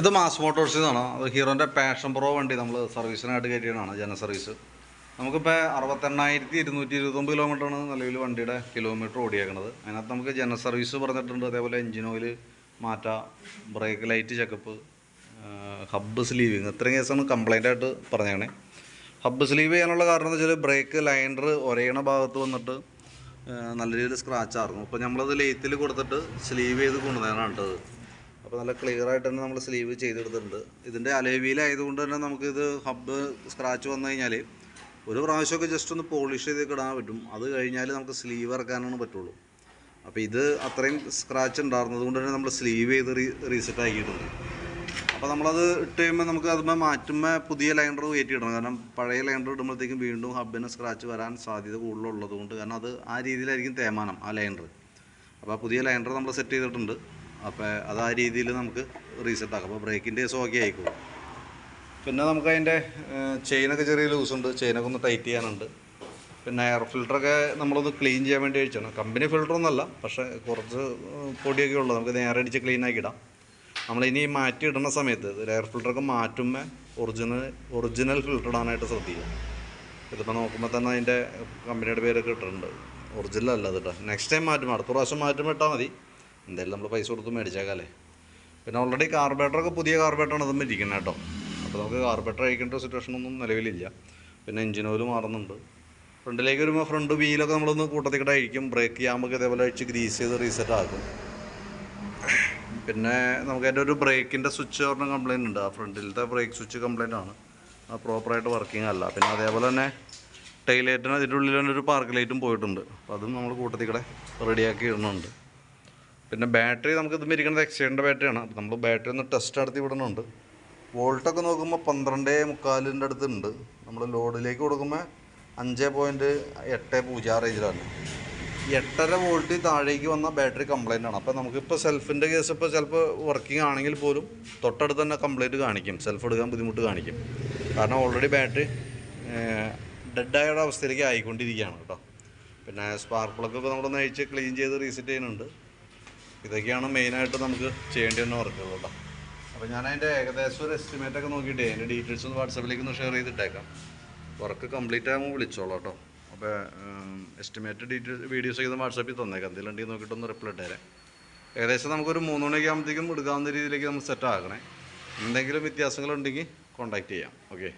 ഇത് മാസ് മോട്ടോഴ്സിൽ നിന്നാണ് അത് ഹീറോന്റെ പാഷൻ പ്രോ വണ്ടി നമ്മൾ സർവീസിനായിട്ട് കയറ്റിയതാണ് ജന സർവീസ് നമുക്കിപ്പോൾ അറുപത്തെണ്ണായിരത്തി ഇരുന്നൂറ്റി ഇരുപത്തൊമ്പത് കിലോമീറ്ററാണ് നിലവിൽ വണ്ടിയുടെ കിലോമീറ്റർ ഓടിയേക്കണത്. അതിനകത്ത് നമുക്ക് ജന സർവീസ് പറഞ്ഞിട്ടുണ്ട്. അതേപോലെ എഞ്ചിൻ ഓയിൽ മാറ്റാം brake light checkup hub sleeving ഇത്രയും കേസാണ് കംപ്ലൈന്റ് ആയിട്ട് പറഞ്ഞേക്കണേ. ഹബ്ബ് സ്ലീവ് ചെയ്യാനുള്ള കാരണം എന്ന് വെച്ചാൽ ബ്രേക്ക് ലൈൻഡർ ഒരേണ ഭാഗത്ത് വന്നിട്ട് നല്ല രീതിയിൽ സ്ക്രാച്ച് ആയിരുന്നു. അപ്പോൾ നമ്മളത് ലെയ്ത്തിൽ കൊടുത്തിട്ട് സ്ലീവ് ചെയ്ത് കൊണ്ടുവന്നതാണ് കേട്ടത്. അപ്പോൾ നല്ല ക്ലിയർ ആയിട്ട് തന്നെ നമ്മൾ സ്ലീവ് ചെയ്തെടുത്തിട്ടുണ്ട്. ഇതിന്റെ അലേവിയിലായതുകൊണ്ട് തന്നെ നമുക്കിത് ഹബ്ബ് സ്ക്രാച്ച് വന്നു കഴിഞ്ഞാൽ ഒരു പ്രാവശ്യമൊക്കെ ജസ്റ്റ് ഒന്ന് പോളിഷ് ചെയ്ത് ഇടാൻ പറ്റും. അത് കഴിഞ്ഞാൽ നമുക്ക് സ്ലീവ് ഇറക്കാനാണ് പറ്റുള്ളൂ. അപ്പോൾ ഇത് അത്രയും സ്ക്രാച്ച് ഉണ്ടായിരുന്നത് കൊണ്ട് തന്നെ നമ്മൾ സ്ലീവ് ചെയ്ത് റീ റീസെറ്റ് ആക്കിയിട്ടുണ്ട്. അപ്പോൾ നമ്മളത് ഇട്ട് കഴിയുമ്പോൾ നമുക്ക് അതുമ്പോൾ മാറ്റുമ്പോൾ പുതിയ ലൈൻഡർ കയറ്റി ഇടണം കാരണം പഴയ ലൈൻഡർ ഇടുമ്പോഴത്തേക്കും വീണ്ടും ഹബ്ബിന് സ്ക്രാച്ച് വരാൻ സാധ്യത കൂടുതലുള്ളത് കൊണ്ട്. കാരണം അത് ആ രീതിയിലായിരിക്കും തേമാനം ആ ലൈൻഡർ അപ്പോൾ പുതിയ ലൈൻഡർ നമ്മൾ സെറ്റ് ചെയ്തിട്ടുണ്ട്. അപ്പോൾ അത് ആ രീതിയിൽ നമുക്ക് റീസെറ്റ് ആക്കാം. അപ്പോൾ ബ്രേക്കിന്റെ കേസ് ഓക്കെ ആയിക്കോളും. പിന്നെ നമുക്ക് അതിന്റെ ചെയിനൊക്കെ ചെറിയ ലൂസ് ഉണ്ട്. ചെയിനൊക്കെ ഒന്ന് ടൈറ്റ് ചെയ്യാനുണ്ട്. പിന്നെ എയർ ഫിൽറ്ററൊക്കെ നമ്മളൊന്ന് ക്ലീൻ ചെയ്യാൻ വേണ്ടി അടിച്ചാണ് കമ്പനി ഫിൽറ്ററൊന്നുമല്ല പക്ഷേ കുറച്ച് പൊടിയൊക്കെ ഉള്ളത് നമുക്ക് നേരെ അടിച്ച് ക്ലീൻ ആക്കി ഇടാം. ഇനി മാറ്റി ഇടുന്ന സമയത്ത് എയർ ഫിൽറ്ററൊക്കെ മാറ്റുമ്പോൾ ഒറിജിനൽ ഒറിജിനൽ ഫിൽറ്റർ ഇടാനായിട്ട് ശ്രദ്ധിക്കുക ഇതിപ്പോൾ നോക്കുമ്പോൾ തന്നെ അതിന്റെ കമ്പനിയുടെ പേരൊക്കെ ഇട്ടിട്ടുണ്ട്. ഒറിജിനൽ അല്ല അത് നെക്സ്റ്റ് ടൈം മാറ്റുമ്പോൾ അടുത്ത പ്രാവശ്യം മാറ്റുമ്പോൾ ഇട്ടാൽ മതി. എന്തായാലും നമ്മൾ പൈസ കൊടുത്ത് മേടിച്ചേക്കാല്ലേ. പിന്നെ ഓൾറെഡി കാർബേറ്ററൊക്കെ പുതിയ കാർബേറ്ററാണ് അതും ഇരിക്കുന്നത് കേട്ടോ. അപ്പോൾ നമുക്ക് കാർബേറ്റർ അയക്കേണ്ട സിറ്റുവേഷനൊന്നും നിലവിലില്ല. പിന്നെ എഞ്ചിൻ ഓയിൽ മാറുന്നുണ്ട്. ഫ്രണ്ടിലേക്ക് വരുമ്പോൾ ഫ്രണ്ട് വീലൊക്കെ നമ്മളൊന്ന് കൂട്ടത്തിൽ കൂടെ അഴിക്കും ബ്രേക്ക് ചെയ്യാമ്പോൾ ഇതേപോലെ അഴിച്ച് ഗ്രീസ് ചെയ്ത് റീസെറ്റ് ആക്കും. പിന്നെ നമുക്ക് അതിന്റെ ഒരു ബ്രേക്കിന്റെ സ്വിച്ച് പറഞ്ഞ കംപ്ലൈന്റ് ഉണ്ട്. ആ ഫ്രണ്ടിലത്തെ ബ്രേക്ക് സ്വിച്ച് കംപ്ലൈന്റ് ആണ്. ആ പ്രോപ്പറായിട്ട് വർക്കിംഗ് അല്ല. പിന്നെ അതേപോലെ തന്നെ ടൈലൈറ്റിന് അതിന്റെ ഉള്ളിൽ തന്നെ ഒരു പാർക്ക് ലൈറ്റും പോയിട്ടുണ്ട്. അപ്പോൾ അതും നമ്മൾ കൂട്ടത്തിൽ കൂടെ റെഡിയാക്കി ഇടുന്നുണ്ട്. പിന്നെ ബാറ്ററി നമുക്ക് ഇത് ഇരിക്കുന്നത് എക്സ്റ്റേണിന്റെ ബാറ്ററിയാണ്. അപ്പോൾ നമ്മൾ ബാറ്ററി ഒന്ന് ടെസ്റ്റ് നടത്തി വിടുന്നുണ്ട് വോൾട്ടൊക്കെ നോക്കുമ്പോൾ പന്ത്രണ്ട് മുക്കാലിന്റെ അടുത്തുണ്ട്. നമ്മൾ ലോഡിലേക്ക് കൊടുക്കുമ്പോൾ അഞ്ച് പോയിന്റ് എട്ട് പൂജ്യം ആ റേഞ്ചിലാണ് എട്ടര വോൾട്ട് താഴേക്ക് വന്ന ബാറ്ററി കംപ്ലൈന്റ് ആണ്. അപ്പോൾ നമുക്കിപ്പോൾ സെൽഫിന്റെ കേസ് ഇപ്പോൾ ചിലപ്പോൾ വർക്കിംഗ് ആണെങ്കിൽ പോലും തൊട്ടടുത്ത് തന്നെ കംപ്ലൈന്റ് കാണിക്കും. സെൽഫ് എടുക്കാൻ ബുദ്ധിമുട്ട് കാണിക്കും. കാരണം ഓൾറെഡി ബാറ്ററി ഡെഡായ അവസ്ഥയിലേക്ക് ആയിക്കൊണ്ടിരിക്കുകയാണ് കേട്ടോ. പിന്നെ സ്പാർക്ക് പ്ലഗ് ഒക്കെ നമ്മളൊന്ന് അഴിച്ച് ക്ലീൻ ചെയ്ത് റീസെറ്റ് ചെയ്യുന്നുണ്ട്. ഇതൊക്കെയാണ് മെയിനായിട്ട് നമുക്ക് ചെയ്യേണ്ടി വന്ന വർക്കുകൾ കേട്ടോ അപ്പോൾ ഞാൻ അതിന്റെ ഏകദേശം ഒരു എസ്റ്റിമേറ്റ് ഒക്കെ നോക്കിയിട്ട് അതിന്റെ ഡീറ്റെയിൽസ് ഒന്ന് വാട്സപ്പിലേക്ക് ഒന്ന് ഷെയർ ചെയ്തിട്ടേക്കാം. വർക്ക് കംപ്ലീറ്റ് ആകുമ്പോൾ വിളിച്ചോളാം കേട്ടോ അപ്പോൾ എസ്റ്റിമേറ്റ് ഡീറ്റെയിൽസ് വീഡിയോസ് ഒക്കെ വാട്സപ്പിൽ തന്നേക്കാം. എന്തെങ്കിലും ഉണ്ടെങ്കിൽ നോക്കിയിട്ടൊന്ന് റിപ്ലൈ ഇട്ടേരെ ഏകദേശം നമുക്കൊരു മൂന്ന് മണിയൊക്കെ ആകുമ്പോഴത്തേക്കും എടുക്കാവുന്ന രീതിയിലേക്ക് നമുക്ക് സെറ്റ് ആക്കണേ എന്തെങ്കിലും വ്യത്യാസങ്ങളുണ്ടെങ്കിൽ കോൺടാക്റ്റ് ചെയ്യാം. ഓക്കെ